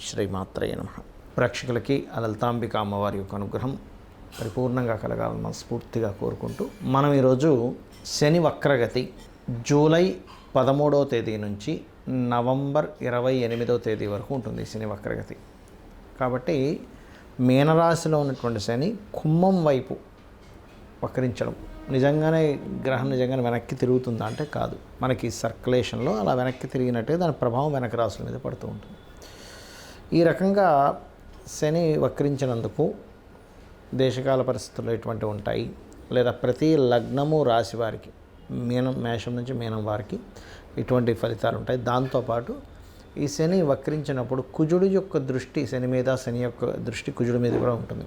శ్రీమాత్రయ నమ. ప్రేక్షకులకి ఆ లలితాంబిక అమ్మవారి యొక్క అనుగ్రహం పరిపూర్ణంగా కలగాలని మనస్ఫూర్తిగా కోరుకుంటూ మనం ఈరోజు శని వక్రగతి జూలై పదమూడవ తేదీ నుంచి నవంబర్ ఇరవై ఎనిమిదవ తేదీ వరకు ఉంటుంది శని వక్రగతి. కాబట్టి మీనరాశిలో ఉన్నటువంటి శని కుంభం వైపు వక్రించడం. నిజంగానే గ్రహం నిజంగానే వెనక్కి తిరుగుతుందా అంటే కాదు. మనకి సర్క్యులేషన్లో అలా వెనక్కి తిరిగినట్టే దాని ప్రభావం వెనక రాసుల మీద పడుతూ ఉంటుంది. ఈ రకంగా శని వక్రించినందుకు దేశకాల పరిస్థితుల్లో ఎటువంటివి ఉంటాయి. లేదా ప్రతి లగ్నము రాశి వారికి మీనం మేషం నుంచి మీనం వారికి ఇటువంటి ఫలితాలు ఉంటాయి. దాంతోపాటు ఈ శని వక్రించినప్పుడు కుజుడు యొక్క దృష్టి శని మీద శని యొక్క దృష్టి కుజుడి మీద కూడా ఉంటుంది.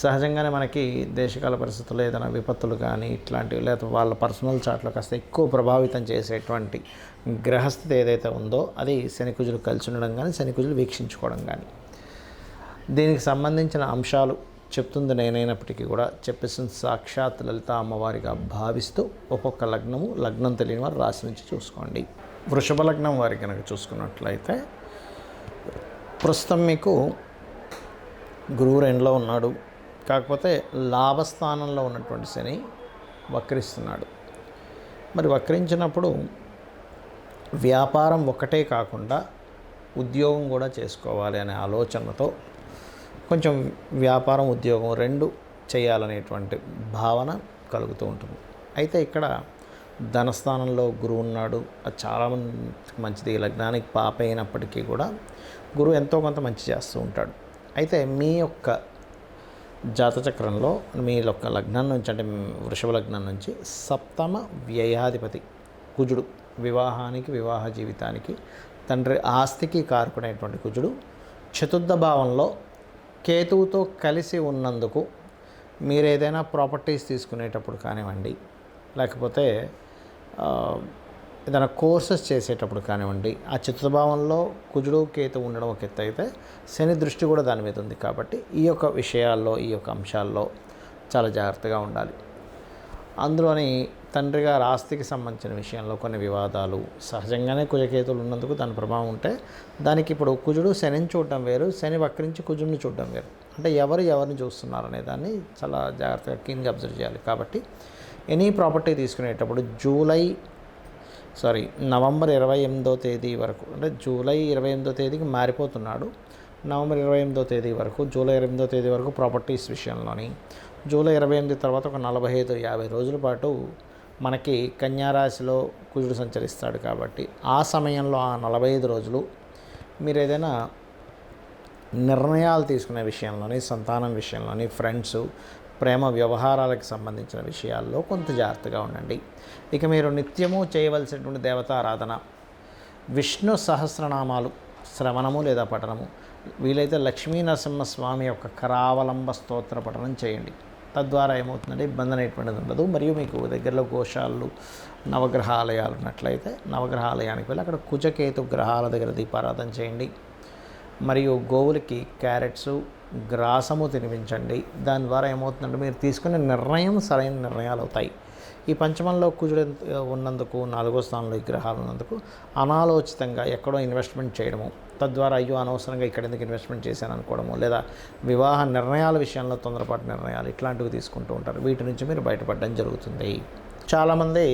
సహజంగానే మనకి దేశకాల పరిస్థితుల్లో ఏదైనా విపత్తులు కానీ ఇట్లాంటివి లేదా వాళ్ళ పర్సనల్ చాట్లో కాస్త ఎక్కువ ప్రభావితం చేసేటువంటి గ్రహస్థితి ఏదైతే ఉందో అది శనికుజులు కలిసి ఉండడం కానీ శనికుజులు వీక్షించుకోవడం కానీ. దీనికి సంబంధించిన అంశాలు చెప్తుంది నేనైనప్పటికీ కూడా చెప్పేసిన సాక్షాత్ లలిత అమ్మవారిగా భావిస్తూ ఒక్కొక్క లగ్నము లగ్నం తెలియని వారు రాశి నుంచి చూసుకోండి. వృషభ లగ్నం వారి కనుక చూసుకున్నట్లయితే ప్రస్తుతం మీకు గురువు రెండులో ఉన్నాడు. కాకపోతే లాభస్థానంలో ఉన్నటువంటి శని వక్రిస్తున్నాడు. మరి వక్రించినప్పుడు వ్యాపారం ఒకటే కాకుండా ఉద్యోగం కూడా చేసుకోవాలి అనే ఆలోచనతో కొంచెం వ్యాపారం ఉద్యోగం రెండు చేయాలనేటువంటి భావన కలుగుతూ ఉంటుంది. అయితే ఇక్కడ ధనస్థానంలో గురువు ఉన్నాడు. అది చాలా మంచిది. లగ్నానికి పాప అయినప్పటికీ కూడా గురువు ఎంతో కొంత మంచి చేస్తూ ఉంటాడు. అయితే మీ యొక్క జాతచక్రంలో మీ యొక్క లగ్నం నుంచి అంటే వృషభ లగ్నం నుంచి సప్తమ వ్యయాధిపతి కుజుడు వివాహానికి వివాహ జీవితానికి తండ్రి ఆస్తికి కారుకునేటువంటి కుజుడు చతుర్థ భావంలో కేతువుతో కలిసి ఉన్నందుకు మీరు ఏదైనా ప్రాపర్టీస్ తీసుకునేటప్పుడు కానివ్వండి లేకపోతే ఏదైనా కోర్సెస్ చేసేటప్పుడు కానివ్వండి ఆ చిత్రభావంలో కుజుడు కేతు ఉండడం ఒక ఎత్తు అయితే శని దృష్టి కూడా దాని మీద ఉంది కాబట్టి ఈ యొక్క విషయాల్లో ఈ యొక్క అంశాల్లో చాలా జాగ్రత్తగా ఉండాలి. అందులోని తండ్రి గారి ఆస్తికి సంబంధించిన విషయంలో కొన్ని వివాదాలు సహజంగానే కుజకేతులు ఉన్నందుకు దాని ప్రభావం ఉంటే దానికి ఇప్పుడు కుజుడు శనిని చూడడం వేరు శని వక్రించి కుజుడిని చూడడం వేరు. అంటే ఎవరు ఎవరిని చూస్తున్నారు అనే దాన్ని చాలా జాగ్రత్తగా కీన్గా అబ్జర్వ్ చేయాలి. కాబట్టి ఎనీ ప్రాపర్టీ తీసుకునేటప్పుడు జూలై సారీ నవంబర్ ఇరవై ఎనిమిదో తేదీ వరకు అంటే జూలై ఇరవై ఎనిమిదో తేదీకి మారిపోతున్నాడు. నవంబర్ ఇరవై ఎనిమిదో తేదీ వరకు జూలై ఇరవై ఎనిమిదో తేదీ వరకు ప్రాపర్టీస్ విషయంలోని జూలై ఇరవై ఎనిమిది తర్వాత ఒక నలభై ఐదు యాభై రోజుల పాటు మనకి కన్యారాశిలో కుజుడు సంచరిస్తాడు కాబట్టి ఆ సమయంలో ఆ నలభై ఐదు రోజులు మీరు ఏదైనా నిర్ణయాలు తీసుకునే విషయంలోని సంతానం విషయంలోని ఫ్రెండ్స్ ప్రేమ వ్యవహారాలకు సంబంధించిన విషయాల్లో కొంత జాగ్రత్తగా ఉండండి. ఇక మీరు నిత్యము చేయవలసినటువంటి దేవతారాధన విష్ణు సహస్రనామాలు శ్రవణము లేదా పఠనము వీలైతే లక్ష్మీ నరసింహస్వామి యొక్క కరావలంబ స్తోత్ర పఠనం చేయండి. తద్వారా ఏమవుతుందంటే ఇబ్బంది అనేటువంటిది ఉండదు. మరియు మీకు దగ్గరలో గోశాలు నవగ్రహాలయాలు ఉన్నట్లయితే నవగ్రహాలయానికి వెళ్ళి అక్కడ కుజకేతు గ్రహాల దగ్గర దీపారాధన చేయండి. మరియు గోవులకి క్యారెట్స్ గ్రాసము తినిపించండి. దాని ద్వారా ఏమవుతుందంటే మీరు తీసుకునే నిర్ణయం సరైన నిర్ణయాలు అవుతాయి. ఈ పంచమంలో కుజుడు ఉన్నందుకు నాలుగో స్థానంలో ఈ గ్రహాలు ఉన్నందుకు అనాలోచితంగా ఎక్కడో ఇన్వెస్ట్మెంట్ చేయడము తద్వారా అయ్యో అనవసరంగా ఇక్కడ ఎందుకు ఇన్వెస్ట్మెంట్ చేశాను అనుకోవడము లేదా వివాహ నిర్ణయాల విషయంలో తొందరపాటు నిర్ణయాలు ఇట్లాంటివి తీసుకుంటూ ఉంటారు. వీటి నుంచి మీరు బయటపడడం జరుగుతుంది. చాలామంది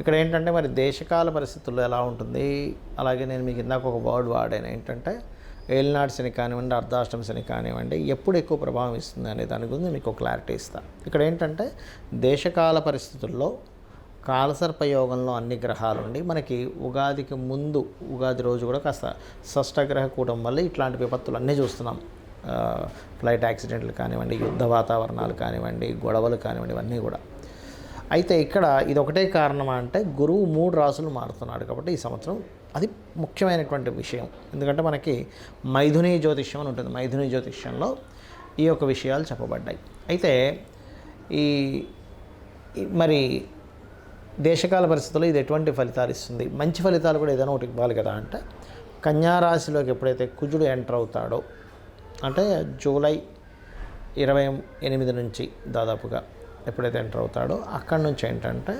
ఇక్కడ ఏంటంటే మరి దేశకాల పరిస్థితుల్లో ఎలా ఉంటుంది? అలాగే నేను మీకు ఇందాక ఒక వర్డ్ వాడాను. ఏంటంటే ఏలినాడు శని కానివ్వండి అర్ధాష్టం శని కానివ్వండి ఎప్పుడు ఎక్కువ ప్రభావం ఇస్తుంది అనే దాని గురించి మీకు క్లారిటీ ఇస్తాను ఇక్కడ ఏంటంటే దేశకాల పరిస్థితుల్లో కాలసర్పయోగంలో అన్ని గ్రహాలు ఉండి మనకి ఉగాదికి ముందు ఉగాది రోజు కూడా కాస్త షష్టగ్రహ కూటం వల్ల ఇట్లాంటి విపత్తులు అన్నీ చూస్తున్నాం. ఫ్లైట్ యాక్సిడెంట్లు కానివ్వండి యుద్ధ వాతావరణాలు కానివ్వండి గొడవలు కానివ్వండి ఇవన్నీ కూడా. అయితే ఇక్కడ ఇది ఒకటే కారణమా అంటే గురువు మూడు రాసులు మారుతున్నాడు కాబట్టి ఈ సంవత్సరం అది ముఖ్యమైనటువంటి విషయం. ఎందుకంటే మనకి మైథుని జ్యోతిష్యం అని ఉంటుంది. మైథుని జ్యోతిష్యంలో ఈ యొక్క విషయాలు చెప్పబడ్డాయి. అయితే ఈ ఈ మరి దేశకాల పరిస్థితుల్లో ఇది ఎటువంటి ఫలితాలు ఇస్తుంది? మంచి ఫలితాలు కూడా ఏదైనా ఒకటి ఇవ్వాలి కదా అంటే కన్యారాశిలోకి ఎప్పుడైతే కుజుడు ఎంటర్ అవుతాడో అంటే జూలై ఇరవై ఎనిమిది నుంచి దాదాపుగా ఎప్పుడైతే ఎంటర్ అవుతాడో అక్కడి నుంచి ఏంటంటే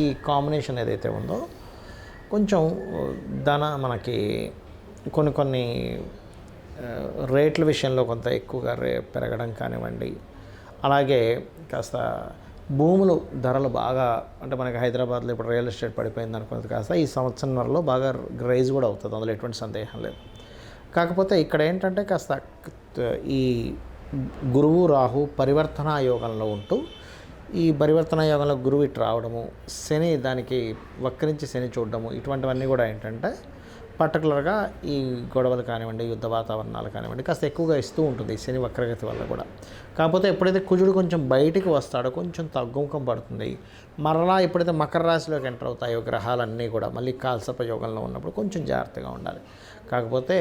ఈ కాంబినేషన్ ఏదైతే ఉందో కొంచెం ధన మనకి కొన్ని కొన్ని రేట్ల విషయంలో కొంత ఎక్కువగా రే పెరగడం కానివ్వండి. అలాగే కాస్త భూములు ధరలు బాగా అంటే మనకి హైదరాబాద్లో ఇప్పుడు రియల్ ఎస్టేట్ పడిపోయింది అనుకున్నది కాస్త ఈ సంవత్సరంలో బాగా రైజ్ కూడా అవుతుంది. అందులో ఎటువంటి సందేహం లేదు. కాకపోతే ఇక్కడ ఏంటంటే కాస్త ఈ గురువు రాహు పరివర్తన యోగంలో ఉంటూ ఈ పరివర్తన యోగంలో గురువు ఇటు రావడము శని దానికి వక్రించి శని చూడడము ఇటువంటివన్నీ కూడా ఏంటంటే పర్టికులర్గా ఈ గొడవలు కానివ్వండి యుద్ధ వాతావరణాలు కానివ్వండి కాస్త ఎక్కువగా ఇస్తూ ఉంటుంది శని వక్రగతి వల్ల కూడా. కాకపోతే ఎప్పుడైతే కుజుడు కొంచెం బయటికి వస్తాడో కొంచెం తగ్గుముఖం పడుతుంది. మరలా ఎప్పుడైతే మకర రాశిలోకి ఎంటర్ అవుతాయో గ్రహాలన్నీ కూడా మళ్ళీ కాల్సప యోగంలో ఉన్నప్పుడు కొంచెం జాగ్రత్తగా ఉండాలి. కాకపోతే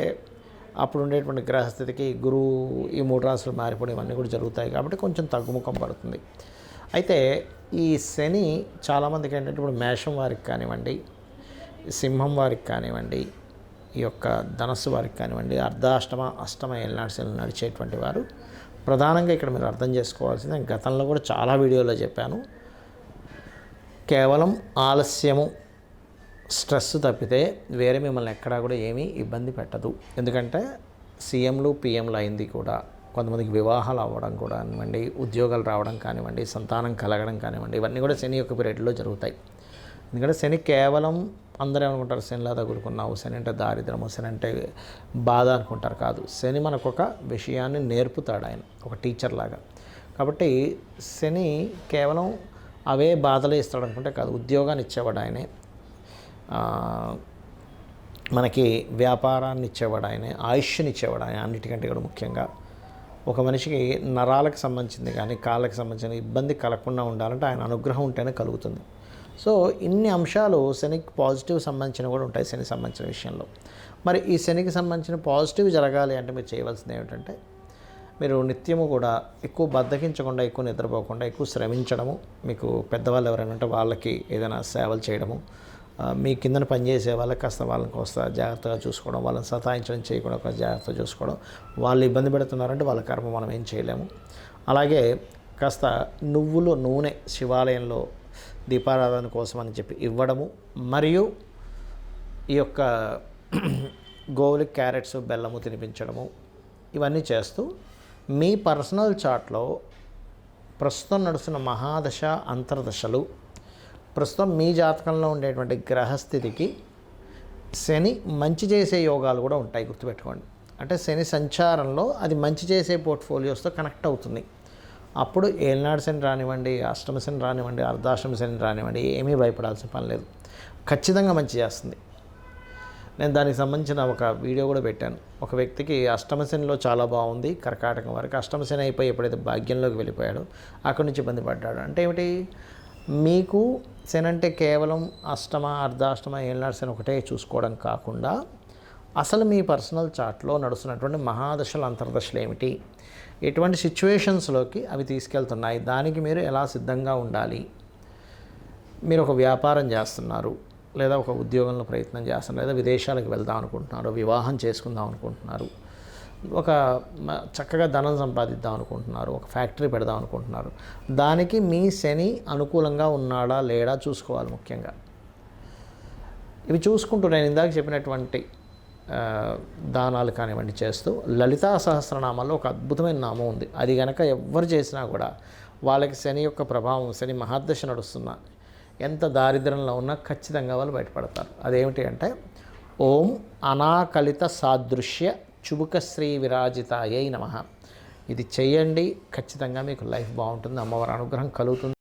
అప్పుడు ఉండేటువంటి గ్రహస్థితికి గురువు ఈ మూడు రాశులు మారిపోవడం ఇవన్నీ కూడా జరుగుతాయి కాబట్టి కొంచెం తగ్గుముఖం పడుతుంది. అయితే ఈ శని చాలామందికి ఏంటంటే ఇప్పుడు మేషం వారికి కానివ్వండి సింహం వారికి కానివ్వండి ఈ యొక్క ధనస్సు వారికి కానివ్వండి అర్ధాష్టమ అష్టమ ఏళ్ళనాడు శని నడిచేటువంటి వారు ప్రధానంగా ఇక్కడ మీరు అర్థం చేసుకోవాల్సింది గతంలో కూడా చాలా వీడియోలో చెప్పాను. కేవలం ఆలస్యము స్ట్రెస్ తప్పితే వేరే మిమ్మల్ని ఎక్కడా కూడా ఏమీ ఇబ్బంది పెట్టదు. ఎందుకంటే సీఎంలు పిఎంలు అయింది కూడా. కొంతమందికి వివాహాలు అవ్వడం కూడా కానివ్వండి ఉద్యోగాలు రావడం కానివ్వండి సంతానం కలగడం కానివ్వండి ఇవన్నీ కూడా శని యొక్క పీరియడ్లో జరుగుతాయి. ఎందుకంటే శని కేవలం అందరూ ఏమనుకుంటారు? శనిలా తగులుకున్నావు శని అంటే దారిద్రము శని అంటే బాధ అనుకుంటారు కాదు. శని మనకు ఒక విషయాన్ని నేర్పుతాడు ఆయన ఒక టీచర్ లాగా. కాబట్టి శని కేవలం అవే బాధలే ఇస్తాడు అనుకుంటే కాదు ఉద్యోగాన్ని ఇచ్చేవాడు ఆయనే. మనకి వ్యాపారాన్ని ఇచ్చేవాడు ఆయనే ఆయుష్ని ఇచ్చేవాడు ఆయన అన్నిటికంటే కూడా ముఖ్యంగా. ఒక మనిషికి నరాలకు సంబంధించింది కానీ కాళ్ళకి సంబంధించిన ఇబ్బంది కలగకుండా ఉండాలంటే ఆయన అనుగ్రహం ఉంటేనే కలుగుతుంది. సో ఇన్ని అంశాలు శనికి పాజిటివ్ సంబంధించిన కూడా ఉంటాయి శనికి సంబంధించిన విషయంలో. మరి ఈ శనికి సంబంధించిన పాజిటివ్ జరగాలి అంటే మీరు చేయవలసింది ఏమిటంటే మీరు నిత్యము కూడా ఎక్కువ బద్దకించకుండా ఎక్కువ నిద్రపోకుండా ఎక్కువ శ్రమించడము మీకు పెద్దవాళ్ళు ఎవరైనా ఉంటే వాళ్ళకి ఏదైనా సేవలు చేయడము మీ కిందన పనిచేసే వాళ్ళకి కాస్త వాళ్ళని కాస్త జాగ్రత్తగా చూసుకోవడం వాళ్ళని సతాయించడం చేయకుండా ఒక జాగ్రత్తగా చూసుకోవడం. వాళ్ళు ఇబ్బంది పెడుతున్నారంటే వాళ్ళ కర్మ మనం ఏం చేయలేము. అలాగే కాస్త నువ్వులు నూనె శివాలయంలో దీపారాధన కోసం అని చెప్పి ఇవ్వడము. మరియు ఈ యొక్క గోవులకి క్యారెట్స్ బెల్లము తినిపించడము. ఇవన్నీ చేస్తూ మీ పర్సనల్ చార్ట్లో ప్రస్తుతం నడుస్తున్న మహాదశ అంతర్దశలు ప్రస్తుతం మీ జాతకంలో ఉండేటువంటి గ్రహస్థితికి శని మంచి చేసే యోగాలు కూడా ఉంటాయి గుర్తుపెట్టుకోండి. అంటే శని సంచారంలో అది మంచి చేసే పోర్ట్ఫోలియోస్తో కనెక్ట్ అవుతుంది. అప్పుడు ఏలినాడు శని రానివ్వండి అష్టమ శని రానివ్వండి అర్ధాష్టమ శని రానివ్వండి ఏమీ భయపడాల్సిన పని లేదు. ఖచ్చితంగా మంచి చేస్తుంది. నేను దానికి సంబంధించిన ఒక వీడియో కూడా పెట్టాను. ఒక వ్యక్తికి అష్టమ శనిలో చాలా బాగుంది కర్కాటకం వరకు అష్టమ శని అయిపోయి ఎప్పుడైతే భాగ్యంలోకి వెళ్ళిపోయాడో అక్కడి నుంచి ఇబ్బంది పడ్డాడు. అంటే ఏమిటి? మీకు శని అంటే కేవలం అష్టమ అర్ధాష్టమ ఏళ్ళనాడు శని ఒకటే చూసుకోవడం కాకుండా అసలు మీ పర్సనల్ చార్ట్లో నడుస్తున్నటువంటి మహాదశలు అంతర్దశలు ఏమిటి? ఎటువంటి సిచ్యువేషన్స్లోకి అవి తీసుకెళ్తున్నాయి? దానికి మీరు ఎలా సిద్ధంగా ఉండాలి? మీరు ఒక వ్యాపారం చేస్తున్నారు లేదా ఒక ఉద్యోగంలో ప్రయత్నం చేస్తున్నారు లేదా విదేశాలకు వెళ్దాం అనుకుంటున్నారు వివాహం చేసుకుందాం అనుకుంటున్నారు. ఒక చక్కగా ధనం సంపాదిద్దాం అనుకుంటున్నారు ఒక ఫ్యాక్టరీ పెడదాం అనుకుంటున్నారు. దానికి మీ శని అనుకూలంగా ఉన్నాడా లేడా చూసుకోవాలి ముఖ్యంగా. ఇవి చూసుకుంటూ నేను ఇందాక చెప్పినటువంటి దానాలు కానివ్వండి చేస్తూ లలితా సహస్రనామాల్లో ఒక అద్భుతమైన నామం ఉంది. అది కనుక ఎవ్వరు చేసినా కూడా వాళ్ళకి శని యొక్క ప్రభావం శని మహాదశ నడుస్తున్నా ఎంత దారిద్ర్యంలో ఉన్నా ఖచ్చితంగా వాళ్ళు బయటపడతారు. అదేమిటి అంటే ఓం అనాకలిత సాదృశ్య చుబుకశ్రీ విరాజితాయై నమ. ఇది చేయండి ఖచ్చితంగా మీకు లైఫ్ బాగుంటుంది అమ్మవారి అనుగ్రహం కలుగుతుంది.